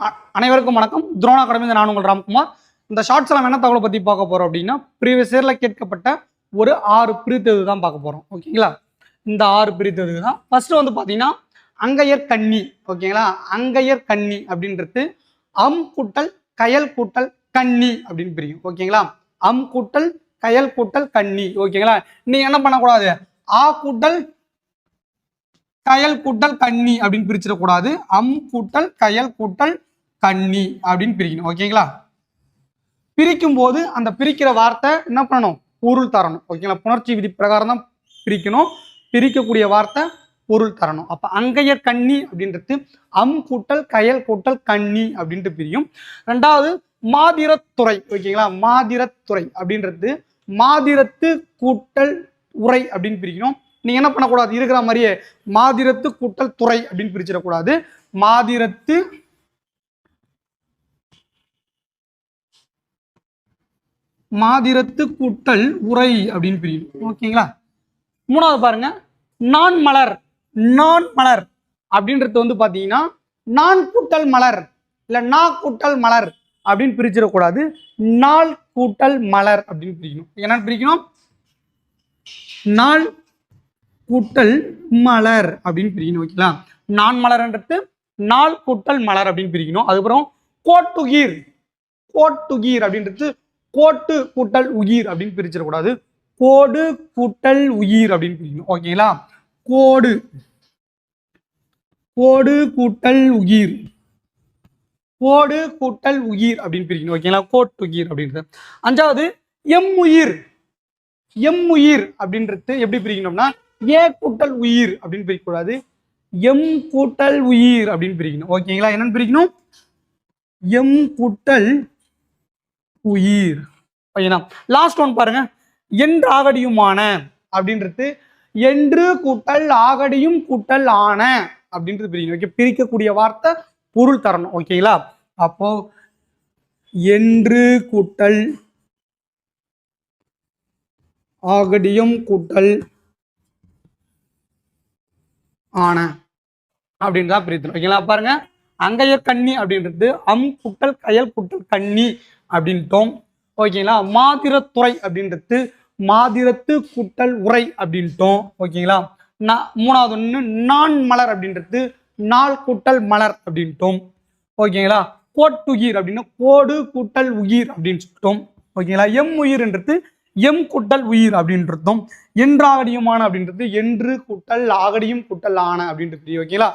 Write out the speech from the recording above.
அ- அனைவருக்கும் வணக்கம். துரோணா கடமை நான் உங்கள் ராம்குமார். இந்த ஷார்ட்ஸ் எல்லாம் என்ன தகவலை பற்றி பார்க்க போகிறோம் அப்படின்னா ப்ரீவியஸ் இயரில் கேட்கப்பட்ட ஒரு ஆறு பிரித்தது தான் பார்க்க போகிறோம் ஓகேங்களா? இந்த ஆறு பிரித்தெது தான். ஃபர்ஸ்ட் வந்து பார்த்தீங்கன்னா அங்கையர் கண்ணி ஓகேங்களா? அங்கையர் கண்ணி அப்படின்றது அம் கூட்டல் கயல் கூட்டல் கண்ணி அப்படின்னு பிரியும். ஓகேங்களா? அம் கூட்டல் கயல் கூட்டல் கண்ணி ஓகேங்களா? நீங்க என்ன பண்ணக்கூடாது? ஆ கூட்டல் கயல் கூட்டல் கன்னி அப்படின்னு பிரிச்சிடக்கூடாது. அம் கூட்டல் கயல் கூட்டல் கன்னி அப்படின்னு பிரிக்கணும். ஓகேங்களா? பிரிக்கும் போது அந்த பிரிக்கிற வார்த்தை என்ன பண்ணணும்? பொருள் தரணும். ஓகேங்களா? புணர்ச்சி விதி பிரகாரம் தான் பிரிக்கணும். பிரிக்கக்கூடிய வார்த்தை பொருள் தரணும். அப்ப அங்கையர் கன்னி அப்படின்றது அம் கூட்டல் கயல் கூட்டல் கன்னி அப்படின்ட்டு பிரியும். ரெண்டாவது மாதிரத்துறை ஓகேங்களா? மாதிரத்துறை அப்படின்றது மாதிரத்து கூட்டல் உரை அப்படின்னு பிரிக்கணும். நீங்க என்ன பண்ணக்கூடாது? இருக்கிற மாதிரியே மாதிரத்து கூட்டல் துறை அப்படின்னு பிரிச்சிடக்கூடாது. மாதிரத்து மாதிரத்து கூட்டல் உரை அப்படின்னு பிரிக்கணும். ஓகேங்களா? மூணாவது பாருங்க. நான் மலர் நான் மலர் அப்படின்றது வந்து பாத்தீங்கன்னா நான் கூட்டல் மலர் இல்ல நா கூட்டல் மலர் அப்படின்னு பிரிச்சிடக்கூடாது. நாள் கூட்டல் மலர் அப்படின்னு பிரிக்கணும். என்னன்னு பிரிக்கணும்? நாள் கூட்டல் மலர் அப்படின்னு பிரிக்கணும் ஓகேங்களா? நான் மலர்ன்றது நாள் கூட்டல் மலர் அப்படின்னு பிரிக்கணும். அதுக்கப்புறம் கோட்டுகீர். கோட்டுகீர் அப்படின்றது கோட்டு கூட்டல் உயிர் அப்படின்னு பிரிச்சிடக்கூடாது. கோடு கூட்டல் உயிர் அப்படின்னு பிரிக்கணும் ஓகேங்களா? கோடு. கோடு கூட்டல் உயிர். கோடு கூட்டல் உயிர் அப்படின்னு பிரிக்கணும் ஓகேங்களா? கோட்டுகீர் அப்படின்றது. அஞ்சாவது எம் உயிர் எம் உயிர் அப்படின்றது எப்படி பிரிக்கணும்னா ஏ கூட்டல் உயிர் அப்படின்னு பிரிக்கக்கூடாது. எம் கூட்டல் உயிர் அப்படின்னு பிரிக்கணும். ஓகேங்களா என்னன்னு பிரிக்கணும்? எம் கூட்டல் உயிர். ஓகேனா லாஸ்ட் ஒன் பாருங்க. என்று ஆகடியுமான அப்படின்றது என்று கூட்டல் ஆகடியும் கூட்டல் ஆன அப்படின்றது பிரிக்கணும். ஓகே பிரிக்கக்கூடிய வார்த்தை பொருள் தரணும். ஓகேங்களா அப்போ என்று கூட்டல் ஆகடியும் கூட்டல் ஆன. அப்படின்னு தான் பிரித்தணும். ஓகேங்களா? பாருங்க. அங்கையர் கன்னி அப்படின்றது அம் குட்டல் கயல் குட்டல் கன்னி அப்படின்ட்டோம். ஓகேங்களா? மாதிரத்துறை அப்படின்றது மாதிரத்து குட்டல் உரை அப்படின்ட்டோம். ஓகேங்களா? நான் மூணாவது ஒன்று நான் மலர் அப்படின்றது நாள் குட்டல் மலர் அப்படின்ட்டோம். ஓகேங்களா? கோட்டுயிர் அப்படின்னா கோடு கூட்டல் உயிர் அப்படின்னு சொல்லிட்டோம். ஓகேங்களா? எம் உயிர்ன்றது எம் குட்டல் உயிர் அப்படின்றதும் என்றாகடியுமான அப்படின்றது என்று குட்டல் ஆகடியும் குட்டல் ஆன அப்படின்றது ஓகேங்களா